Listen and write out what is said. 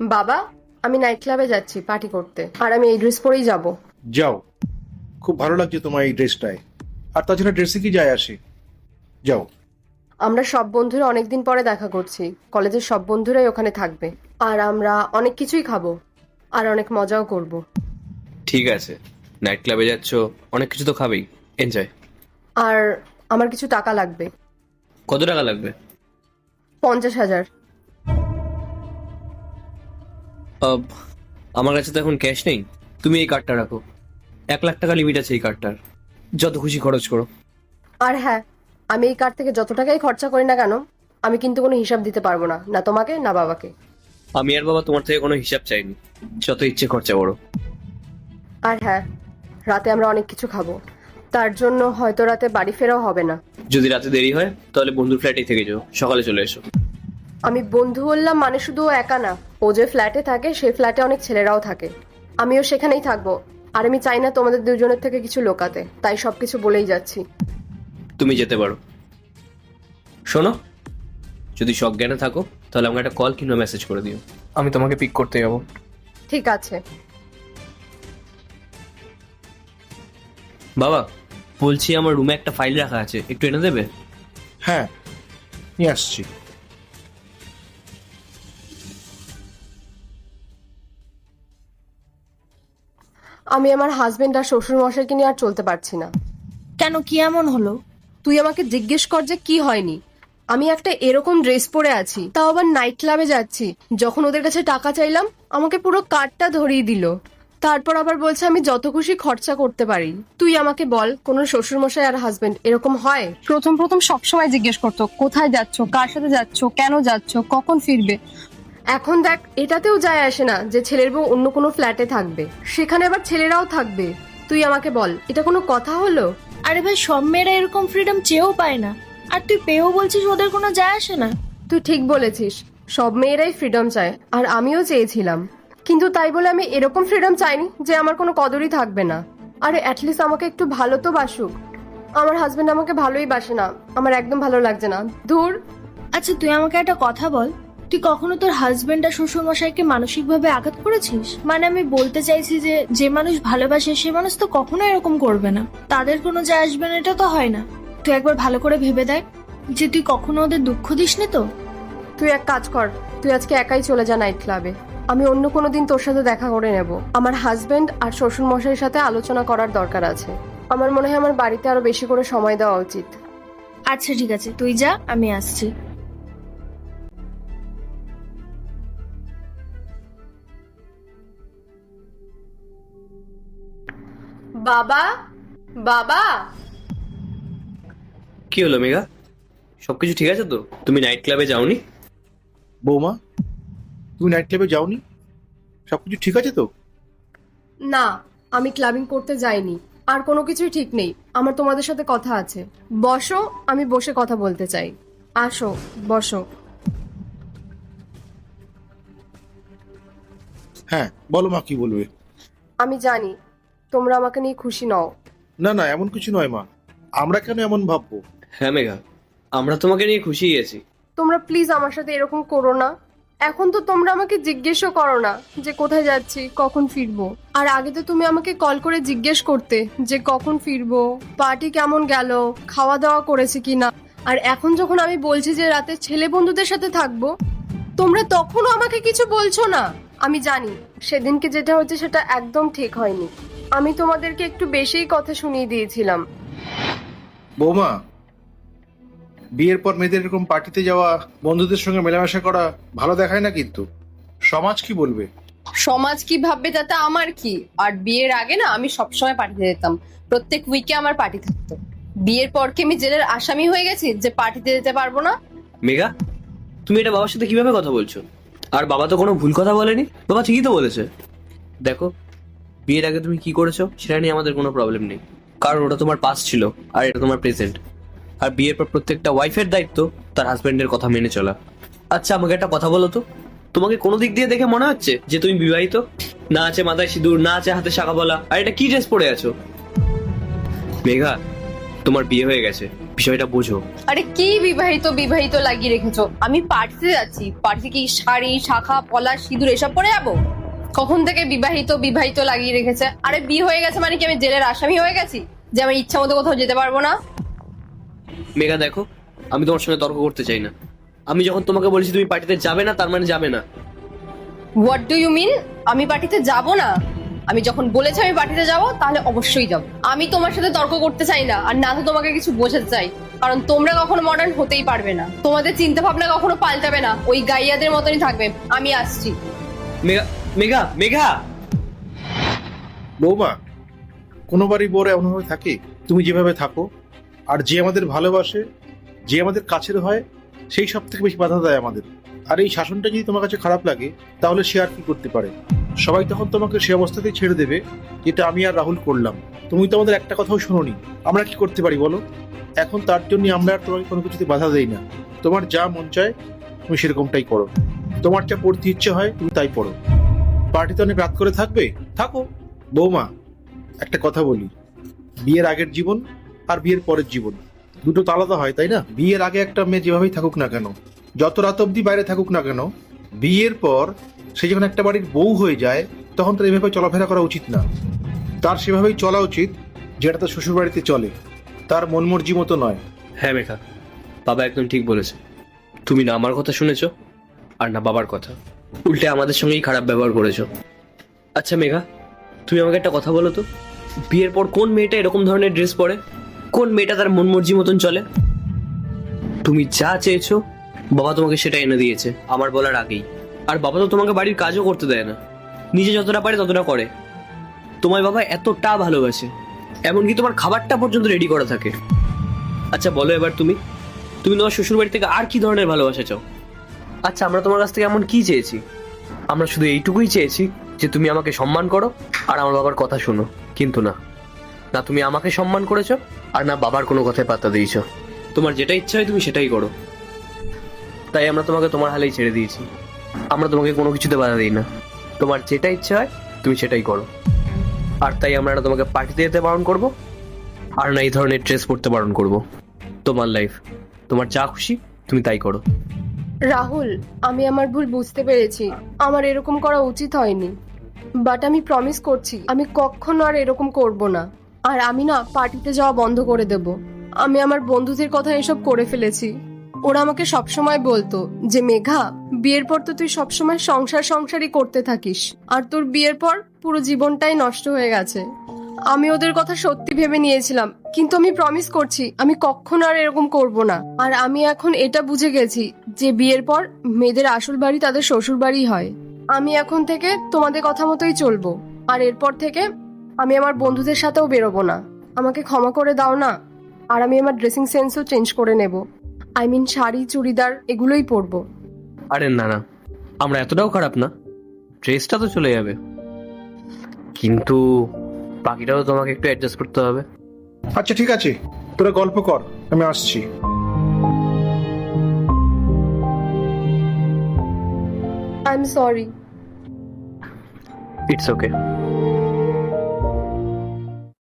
বাবা আমি নাইট ক্লাবে যাচ্ছি পার্টি করতে। আর আমি এই ড্রেস পরেই যাব। যাও। খুব ভালো লাগছে তোমার এই ড্রেসটায় আর তাছাড়া ড্রেসে কি যায় আসে? যাও। আমরা সব বন্ধুরা অনেকদিন পরে দেখা করছি। কলেজের সব বন্ধুরাই ওখানে থাকবে। আর আমরা অনেক কিছুই খাব। আর অনেক মজাও করব। ঠিক আছে। নাইট ক্লাবে যাচ্ছ অনেক কিছু তো খাবেই। এনজয় আর আমার কিছু টাকা লাগবে। কত টাকা লাগবে? পঞ্চাশ হাজার। আমার কাছে তো এখন ক্যাশ নেই। তুমি এই কার্ডটা রাখো। এক লাখ টাকা লিমিট আছে এই কার্ডটার যত খুশি খরচ করো। আর হ্যাঁ আমি এই কার্ড থেকে যত টাকাই খরচা করি না কেন আমি কিন্তু কোনো হিসাব দিতে পারব না না তোমাকে না বাবাকে। আমি আর বাবা তোমার থেকে কোনো হিসাব চাইনি। যত ইচ্ছে খরচা করো। আর হ্যাঁ রাতে আমরা অনেক কিছু খাব। তার জন্য হয়তো রাতে বাড়ি ফেরাও হবে না। যদি রাতে দেরি হয় তাহলে বন্ধুর ফ্ল্যাটেই থেকে যাও। সকালে চলে এসো। আমি বন্ধু বললাম মানে শুধু ও একা না। ও যে ফ্ল্যাটে থাকে সেই ফ্ল্যাটে অনেক ছেলেরাও থাকে। আমিও সেখানেই থাকব। আর আমি চাই না তোমাদের দুজনের থেকে কিছু লোকাতে। তাই সবকিছু বলেই যাচ্ছি। তুমি যেতে পারো। শোনো যদি সজ্ঞানে থাকো তাহলে আমাকে একটা কল কিংবা মেসেজ করে দিও। আমি তোমাকে পিক করতে যাব। ঠিক আছে। বাবা বলছি আমার রুমে একটা ফাইল রাখা আছে। একটু এনে দেবে? হ্যাঁ নিয়ে আসছি। আমি আমার হাজবেন্ড আর শ্বশুর মশাইকে নিয়ে আর চলতে পারছি না। কেন? কি এমন হলো? তুই আমাকে জিজ্ঞেস কর যে কি হয়নি। আমি একটা এরকম ড্রেস পরে আছি তাও আবার নাইট ক্লাবে যাচ্ছি। যখন ওদের কাছে টাকা চাইলাম আমাকে পুরো কার্ডটা ধরিয়ে দিল। তারপর আবার বলছে আমি যত খুশি খরচা করতে পারি। তুই আমাকে বল কোনো শ্বশুর মশাই আর হাজবেন্ড এরকম হয়? প্রথম প্রথম সবসময় জিজ্ঞেস করতো কোথায় যাচ্ছ? কার সাথে যাচ্ছ? কেন যাচ্ছ? কখন ফিরবে? এখন দেখ এটাতেও যায় আসে না যে ছেলের বউ অন্য কোনো ফ্ল্যাটে থাকবে। সেখানে আবার ছেলেরাও থাকবে। তুই আমাকে বল এটা কোনো কথা হলো? আরে ভাই সব মেয়েরা এরকম ফ্রিডম চেয়েও পায় না। আর তুই পেয়েও বলছিস ওদের কোনো যায় আসে না। তুই ঠিক বলেছিস সব মেয়েরাই ফ্রিডম চায় আর আমিও চেয়েছিলাম। কিন্তু তাই বলে আমি এরকম ফ্রিডম চাইনি যে আমার কোনো কদরই থাকবে না। আরে অ্যাটলিস্ট আমাকে একটু ভালো তো বাসুক। আমার হাজবেন্ড আমাকে ভালোই বাসে না আমার একদম ভালো লাগছে না। ধুর। আচ্ছা তুই আমাকে একটা কথা বল। তুই কখনো তোর হাজবেন্ড আর শ্বশুর মশাইকে মানসিকভাবে আঘাত করেছিস? মানে আমি বলতে চাইছি যে যে মানুষ ভালোবাসে সে মানুষ তো কখনো এরকম করবে না। তাদের কোনো যায় আসবে না এটা তো হয় না। তুই একবার ভালো করে ভেবে দেখ যে তুই কখনো ওদের দুঃখ দিসনি তো? তুই এক কাজ কর তুই আজকে একাই চলে যা নাইট ক্লাবে আমি অন্য কোনো দিন তোর সাথে দেখা করে নেব। আমার হাজবেন্ড আর শ্বশুর মশাইয়ের সাথে আলোচনা করার দরকার আছে। আমার মনে হয় আমার বাড়িতে আরও বেশি করে সময় দেওয়া উচিত। আচ্ছা ঠিক আছে। তুই যা আমি আসছি। বাবা বাবা। কি হলো মেঘা? সবকিছু ঠিক আছে তো? তুমি নাইট ক্লাবে যাওনি? বৌমা তুমি নাইট ক্লাবে যাওনি? সব কিছু ঠিক আছে তো? না আমি ক্লাবিং করতে যাইনি। আর কোনো কিছুই ঠিক নেই। আমার তোমাদের সাথে কথা আছে। বসো আমি বসে কথা বলতে চাই। আসো বসো। হ্যাঁ বলো মা কি বলবে। আমি জানি। তোমরা আমাকে নিয়ে খুশি নও। না না এমন কিছু নয় মা। আমরা কেন এমন ভাববো? হ্যাঁ মেঘা আমরা তোমাকে নিয়ে খুশি আছি তোমরা প্লিজ আমার সাথে এরকম করো না। এখন তো তোমরা আমাকে জিজ্ঞেসও করো না যে কোথায় যাচ্ছি কখন ফিরবো। আর আগে তো তুমি আমাকে কল করে জিজ্ঞেস করতে যে কখন ফিরবো পার্টি কেমন গেল খাওয়া দাওয়া করেছে কিনা। আর এখন যখন আমি বলছি যে রাতে ছেলে বন্ধুদের সাথে থাকব তোমরা তখনও আমাকে কিছু বলছো না। আমি জানি সেদিনকে যেটা হচ্ছে সেটা একদম ঠিক হয়নি। আমি তোমাদেরকে একটু বেশিই কথা শুনিয়ে দিয়েছিলাম। বৌমা বিয়ের পর মেয়েদের এরকম পার্টিতে যাওয়া বন্ধুদের সঙ্গে মেলামেশা করা ভালো দেখায় না কিন্তু। সমাজ কি বলবে? সমাজ কি ভাববে তাতে আমার কি? আর বিয়ের আগে না আমি সবসময় পার্টিতে যেতাম। প্রত্যেক উইকে আমার পার্টি থাকতো। বিয়ের পর কি আমি জেলের আসামি হয়ে গেছি যে পার্টিতে যেতে পারব না? মেঘা তুমি এটা বাবার সাথে কীভাবে কথা বলছো? আর বাবা তো কোনো ভুল কথা বলেনি? বাবা ঠিকই তো বলেছে। দেখো বিয়ের আগে তুমি কি করেছ সেটা নিয়ে আমাদের কোনো প্রবলেম নেই। কারণ ওটা তোমার পাস ছিল আর এটা তোমার প্রেজেন্ট আর বিয়ের পর প্রত্যেকটা ওয়াইফের দায়িত্ব তার হাজবেন্ডের কথা মেনে চলা। আচ্ছা আমাকে একটা কথা বলো তো। তোমাকে কোনো দিক দিয়ে দেখে মনে হচ্ছে যে তুমি বিবাহিত? না আছে মাথায় সিঁদুর, না আছে হাতে শাখা বলা। আর এটা কি ড্রেস পরে আছো? মেঘা, তোমার বিয়ে হয়ে গেছে। বিষয়টা বোঝো। আরে কি বিবাহিত বিবাহিত লাগিয়ে রেখেছো? আমি পার্টিতে যাচ্ছি। পার্টিতে কি শাড়ি, শাখা, পলা, সিঁদুর, এসব পরে যাব? কখন থেকে বিবাহিত বিবাহিত লাগিয়ে রেখেছে? আরে বিয়ে হয়ে গেছে মানে কি আমি জেলের আসামি হয়ে গেছি? যে আমি ইচ্ছা মতো কোথাও যেতে পারব না? মেঘা দেখো আমি তোমার সঙ্গে তর্ক করতে চাই না। আমি যখন তোমাকে বলেছি তুমি পার্টিতে যাবে না তার মানে যাবে না। হোয়াট ডু ইউ মিন আমি পার্টিতে যাব না? আমি যখন বলেছি আমি পার্টিতে যাব তাহলে অবশ্যই যাব। আমি তোমার সাথে তর্ক করতে চাই না আর না তো তোমাকে কিছু বোঝাতে চাই। কারণ তোমরা কখনো মডার্ন হতেই পারবে না। তোমাদের চিন্তা ভাবনা কখনো পাল্টাবে না। ওই গাইয়াদের মতনই থাকবে। আমি আসছি। মেঘা মেঘা মেঘা! বৌমা, কোনো বাড়ি বউর এমনভাবে থাকে? তুমি যেভাবে থাকো, আর যে আমাদের ভালোবাসে, যে আমাদের কাছের হয়, সেই সব থেকে বেশি বাধা দেয় আমাদের। আর এই শাসনটা যদি তোমার কাছে খারাপ লাগে, তাহলে সে আর কি করতে পারে? সবাই তখন তোমাকে সে অবস্থাতেই ছেড়ে দেবে, যেটা আমি আর রাহুল করলাম। তুমি তো আমাদের একটা কথাও শোনোনি। আমরা কি করতে পারি বলো? এখন তার জন্য আমরা আর তোমাকে কোনো কিছুতে বাধা দেই না। তোমার যা মন চায়, তুমি সেরকমটাই করো। তোমার যা পড়তে ইচ্ছে হয়, তুমি তাই পড়ো পার্টিতে অনেক রাত করে থাকবে? থাকো। বৌমা, একটা কথা বলি। বিয়ের আগের জীবন আর বিয়ের পরের জীবন। দুটো তো আলাদা হয়, তাই না? বিয়ের আগে একটা মেয়ে যেভাবেই থাকুক না কেন, যত রাত অবধি বাইরে থাকুক না কেন, বিয়ের পর সে যখন একটা বাড়ির বউ হয়ে যায়, তখন তার এভাবে চলাফেরা করা উচিত না। তার সেভাবেই চলা উচিত যেটা তার শ্বশুর বাড়িতে চলে। তার মন মর্জি মতো নয়। হ্যাঁ মেঘা। বাবা একদম ঠিক বলেছে। তুমি না আমার কথা শুনেছ আর না বাবার কথা। উল্টে আমাদের সঙ্গেই খারাপ ব্যবহার করেছ। আচ্ছা মেঘা, তুমি আমাকে একটা কথা বলো তো। বিয়ের পর কোন মেয়েটা এরকম ধরনের ড্রেস পরে? কোন মেয়েটা তার মন মর্জি মতন চলে? তুমি যা চেয়েছো, বাবা তোমাকে সেটা এনে দিয়েছে, আমার বলার আগেই। আর বাবা তো তোমাকে বাড়ির কাজও করতে দেয় না। নিজে যতটা পারে ততটা করে। তোমার বাবা এতটা ভালোবাসে, এমনকি তোমার খাবারটা পর্যন্ত রেডি করা থাকে। আচ্ছা বলো এবার তুমি। তুমি তোমার শ্বশুর বাড়ি থেকে আর কি ধরনের ভালোবাসা চাও? আচ্ছা আমরা তোমার কাছ থেকে এমন কি চেয়েছি? আমরা শুধু এইটুকুই চেয়েছি যে তুমি আমাকে সম্মান করো আর আমার বাবার কথা শোনো। কিন্তু না না তুমি আমাকে সম্মান করেছ আর না বাবার কোনো কথায় পাত্তা দিয়েছ। তোমার যেটা ইচ্ছা হয় তুমি সেটাই করো। তাই আমরা তোমাকে তোমার হালেই ছেড়ে দিয়েছি। আমরা তোমাকে কোনো কিছুতে বাধা দিই না। তোমার যেটা ইচ্ছা হয় তুমি সেটাই করো। আর তাই আমরা না তোমাকে পার্টিতে যেতে বারণ করব আর না এই ধরনের ড্রেস পরতে বারণ করব। তোমার লাইফ তোমার যা খুশি তুমি তাই করো। রাহুল, আমি আমার ভুল বুঝতে পেরেছি। আমার এরকম করা উচিত হয়নি। বাট আমি প্রমিস করছি, আমি কখনো আর এরকম করব না। আর আমি না পার্টিতে যাওয়া বন্ধ করে দেব। আমি আমার বন্ধুদের কথা এসব করে ফেলেছি। ওরা আমাকে সবসময় বলতো যে, মেঘা, বিয়ের পর তো তুই সবসময় সংসার সংসারই করতে থাকিস। আর তোর বিয়ের পর পুরো জীবনটাই নষ্ট হয়ে গেছে। আমি ওদের কথা সত্যি ভেবে নিয়েছিলাম, কিন্তু আমি প্রমিস করছি, আমি কখনো আর এরকম করব না। আর আমি এখন এটা বুঝে গেছি যে বিয়ের পর মেয়েদের আসল বাড়ি তাদের শ্বশুর বাড়ি হয়। আমি এখন থেকে তোমাদের কথা মতোই চলবো, আর এরপর থেকে আমি আমার বন্ধুদের সাথেও বেরোবো না। আমাকে ক্ষমা করে দাও না, আর আমি আমার ড্রেসিং সেন্সও চেঞ্জ করে নেব। আই মিন শাড়ি, চুড়িদার, এগুলোই পরবো। আরে না না, আমরা এতটাও খারাপ না। ড্রেসটা তো চলে যাবে। কিন্তু বাকিটাও তোমাকে একটু অ্যাডজাস্ট করতে হবে। আচ্ছা ঠিক আছে। তোরা গল্প কর আমি আসছি। I am sorry it's okay